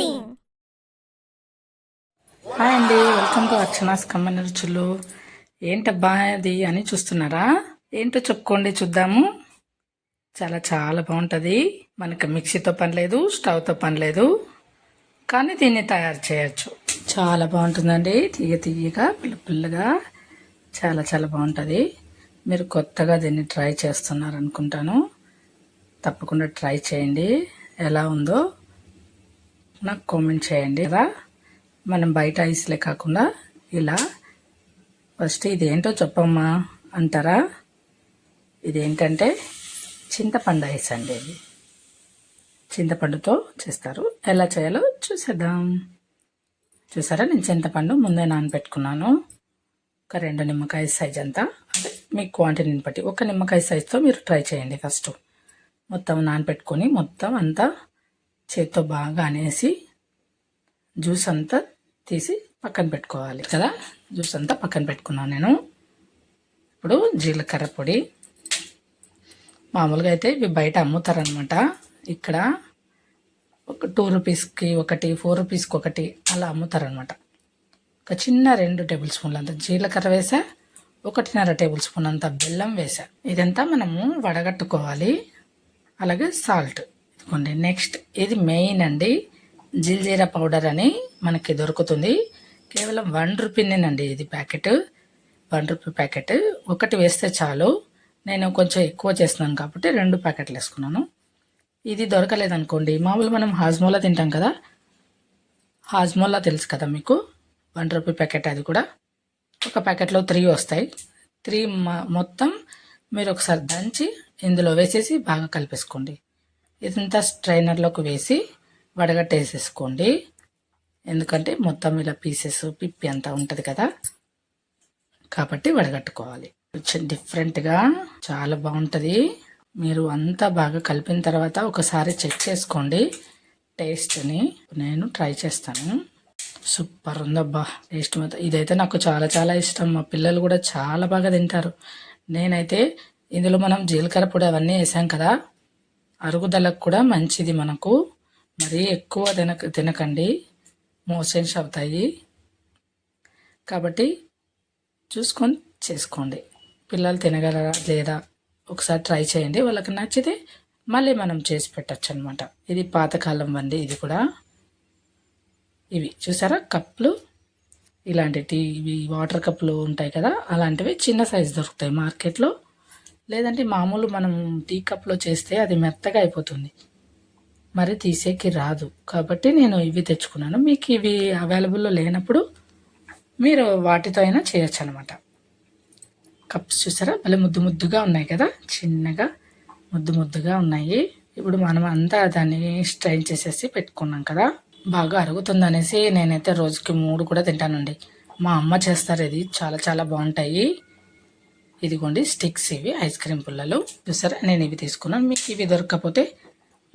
Amazing! Hi అండి welcome to Archana's కమ్మని రుచులు ఏంటబ్బా అది అని చూస్తున్నారా? ఏంటో చెప్పుకోండి చూద్దాము. చాలా చాలా బాగుంటుంది. మనకి మిక్సీతో పని లేదు స్టవ్తో పని లేదు. కానీ దీన్ని తయారు చేయొచ్చు. చాలా బాగుంటుందండి. తీయ తీయగా పుల్ల పుల్లగా. చాలా చాలా బాగుంటుంది. మీరు కొత్తగా దీన్ని ట్రై చేస్తున్నారు అనుకుంటాను తప్పకుండా ట్రై చేయండి. ఎలా ఉందో నాకు కామెంట్ చేయండి. కదా? మనం బయట ఐస్లే కాకుండా ఇలా ఫస్ట్ ఇదేంటో చెప్పమ్మా అంటారా? ఇదేంటంటే చింతపండు ఐస్ అండి ఇది. చింతపండుతో చేస్తారు. ఎలా చేయాలో చూసేద్దాం. చూసారా? నేను చింతపండు ముందే నానబెట్టుకున్నాను. ఒక రెండు నిమ్మకాయ సైజ్ అంతా. అంటే మీ క్వాంటిటీని బట్టి ఒక నిమ్మకాయ సైజుతో మీరు ట్రై చేయండి ఫస్ట్ మొత్తం నానబెట్టుకొని మొత్తం అంతా చేత్తో బాగా అనేసి జ్యూస్ అంతా తీసి పక్కన పెట్టుకోవాలి కదా. జ్యూస్ అంతా పక్కన పెట్టుకున్నాను నేను. ఇప్పుడు జీలకర్ర పొడి. మామూలుగా అయితే ఇవి బయట అమ్ముతారనమాట ఇక్కడ ఒక టూ రూపీస్కి ఒకటి ఫోర్ రూపీస్కి ఒకటి అలా అమ్ముతారనమాట ఒక చిన్న రెండు టేబుల్ స్పూన్లు అంత జీలకర్ర వేసా ఒకటిన్నర టేబుల్ స్పూన్ అంత బెల్లం వేసా. ఇదంతా మనము వడగట్టుకోవాలి. అలాగే సాల్ట్. ఇదిగోండి నెక్స్ట్ ఇది మెయిన్ అండి. జిల్జీరా పౌడర్ అని మనకి దొరుకుతుంది. కేవలం వన్ రూపీనేనండి ఇది ప్యాకెట్ వన్ రూపీ ప్యాకెట్ ఒకటి వేస్తే చాలు. నేను కొంచెం ఎక్కువ చేస్తున్నాను కాబట్టి రెండు ప్యాకెట్లు వేసుకున్నాను. ఇది దొరకలేదనుకోండి. మామూలు మనం హాజ్మోలా తింటాం కదా? హాజ్మోలా తెలుసు కదా మీకు? వన్ రూపీ ప్యాకెట్ అది కూడా. ఒక ప్యాకెట్లో త్రీ వస్తాయి. త్రీ మొత్తం మీరు ఒకసారి దంచి ఇందులో వేసేసి బాగా కలిపేసుకోండి. ఇదంతా స్ట్రైనర్లోకి వేసి వడగట్టేసేసుకోండి. ఎందుకంటే మొత్తం ఇలా పీసెస్ పిప్పి అంతా ఉంటుంది కదా. కాబట్టి వడగట్టుకోవాలి. కొంచెం డిఫరెంట్గా చాలా బాగుంటుంది. మీరు అంతా బాగా కలిపిన తర్వాత ఒకసారి చెక్ చేసుకోండి. టేస్ట్ని నేను ట్రై చేస్తాను. సూపర్ ఉందబ్బా టేస్ట్ మొత్తం ఇదైతే నాకు చాలా చాలా ఇష్టం. మా పిల్లలు కూడా చాలా బాగా తింటారు. నేనైతే ఇందులో మనం జీలకర్ర పొడి అవన్నీ వేసాం కదా. అరుగుదలకు కూడా మంచిది మనకు. మరీ ఎక్కువ తినక తినకండి. మోషన్స్ అవుతాయి కాబట్టి చూసుకొని చేసుకోండి. పిల్లలు తినగలరా లేదా ఒకసారి ట్రై చేయండి. వాళ్ళకి నచ్చితే మళ్ళీ మనం చేసి పెట్టచ్చు అనమాట ఇది పాతకాలం వండి ఇది కూడా. ఇవి చూసారా? కప్పులు. ఇలాంటి టీ ఇవి వాటర్ కప్పులు ఉంటాయి కదా? అలాంటివి చిన్న సైజు దొరుకుతాయి మార్కెట్లో. లేదంటే మామూలు మనం టీ కప్లో చేస్తే అది మెత్తగా అయిపోతుంది. మరి తీసేకి రాదు. కాబట్టి నేను ఇవి తెచ్చుకున్నాను. మీకు ఇవి అవైలబుల్లో లేనప్పుడు మీరు వాటితో అయినా చేయొచ్చు అనమాట కప్స్ చూసారా? భలే ముద్దు ముద్దుగా ఉన్నాయి కదా? చిన్నగా ముద్దు ముద్దుగా ఉన్నాయి. ఇప్పుడు మనం అంతా దాన్ని స్ట్రైన్ చేసేసి పెట్టుకున్నాం కదా? బాగా అరుగుతుంది అనేసి నేనైతే రోజుకి మూడు కూడా తింటానండి. మా అమ్మ చేస్తారు ఇది. చాలా చాలా బాగుంటాయి. ఇదిగోండి స్టిక్స్ ఇవి ఐస్ క్రీమ్ పుల్లలు. చూసారా? నేను ఇవి తీసుకున్నాను. మీకు ఇవి దొరకకపోతే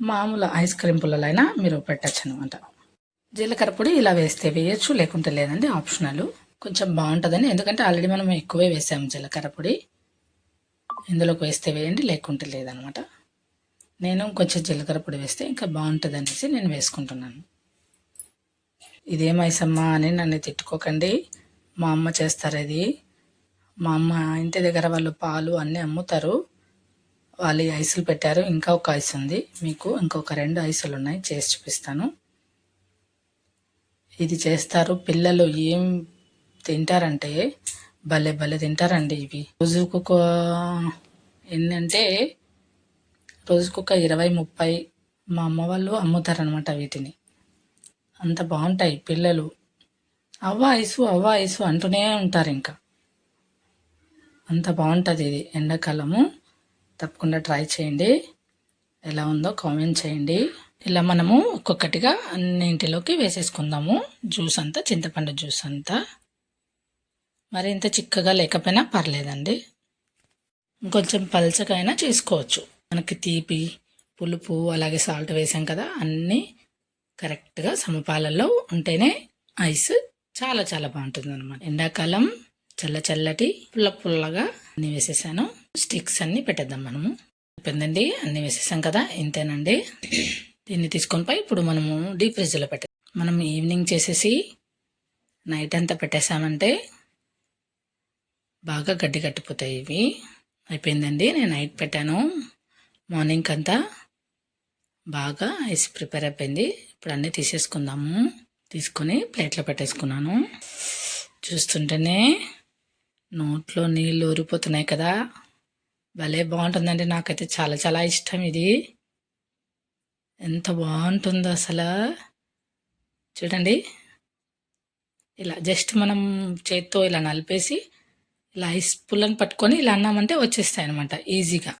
మామూలు ఐస్ క్రీమ్ పుల్లలైనా మీరు పెట్టచ్చు అనమాట జీలకర్ర పొడి ఇలా వేస్తే వేయచ్చు లేకుంటే లేదండి ఆప్షనల్. కొంచెం బాగుంటుందని ఎందుకంటే ఆల్రెడీ మనం ఎక్కువే వేసాము జీలకర్ర పొడి. ఇందులోకి వేస్తే వేయండి లేకుంటే లేదనమాట. నేను కొంచెం జీలకర్ర పొడి వేస్తే ఇంకా బాగుంటుంది అనేసి నేను వేసుకుంటున్నాను. ఇదేమైసమ్మా అని నన్ను తిట్టుకోకండి. మా అమ్మ చేస్తారు ఇది మా అమ్మ ఇంటి దగ్గర వాళ్ళు పాలు అన్నీ అమ్ముతారు. వాళ్ళు ఐసులు పెట్టారు. ఇంకా ఒక ఐస్ ఉంది. మీకు ఇంకొక రెండు ఐసులు ఉన్నాయి. చేసి చూపిస్తాను. ఇది చేస్తారు. పిల్లలు ఏం తింటారంటే భలే భలే తింటారండి ఇవి. రోజుకు ఒక ఏంటంటే రోజుకు ఒక ఇరవై ముప్పై మా అమ్మ వాళ్ళు అమ్ముతారనమాట వీటిని. అంత బాగుంటాయి పిల్లలు. అవ్వ ఐసు అవ్వ ఐసు అంటూనే ఉంటారు ఇంకా. అంత బాగుంటుంది ఇది. ఎండాకాలము. తప్పకుండా ట్రై చేయండి. ఎలా ఉందో కామెంట్ చేయండి. ఇలా మనము ఒక్కొక్కటిగా అన్నింటిలోకి వేసేసుకుందాము. జ్యూస్ అంతా చింతపండు జ్యూస్ అంతా. మరి ఇంత చిక్కగా లేకపోయినా పర్లేదండి. ఇంకొంచెం పల్చకైనా చేసుకోవచ్చు. మనకి తీపి పులుపు అలాగే సాల్ట్ వేసాం కదా అన్నీ కరెక్ట్గా సమపాలలో ఉంటేనే ఐస్ చాలా చాలా బాగుంటుంది అనమాట ఎండాకాలం చల్ల చల్లటి పుల్ల పుల్లగా అన్ని వేసేసాను. స్టిక్స్ అన్ని పెట్టేద్దాం మనము. అయిపోయిందండి. అన్ని వేసేసాం కదా. ఇంతేనండి. దీన్ని తీసుకొని పోయి ఇప్పుడు మనము డీప్ ఫ్రిడ్జ్లో పెట్టే మనం ఈవినింగ్ చేసేసి నైట్ అంతా పెట్టేసామంటే బాగా గడ్డి కట్టిపోతాయి ఇవి. అయిపోయిందండి. నేను నైట్ పెట్టాను. మార్నింగ్ అంతా బాగా ఐస్ ప్రిపేర్ అయిపోయింది. ఇప్పుడు అన్నీ తీసేసుకుందాము. తీసుకొని ప్లేట్లో పెట్టేసుకున్నాను. చూస్తుంటేనే నోట్లో నీళ్ళు ఊరిపోతున్నాయి కదా. భలే బాగుంటుందండి. నాకైతే చాలా చాలా ఇష్టం ఇది. ఎంత బాగుంటుందో అసలు. చూడండి. ఇలా జస్ట్ మనం చేత్తో ఇలా నలిపేసి ఇలా ఐస్ పుల్లని పట్టుకొని ఇలా అన్నామంటే వచ్చేస్తాయి అనమాట ఈజీగా.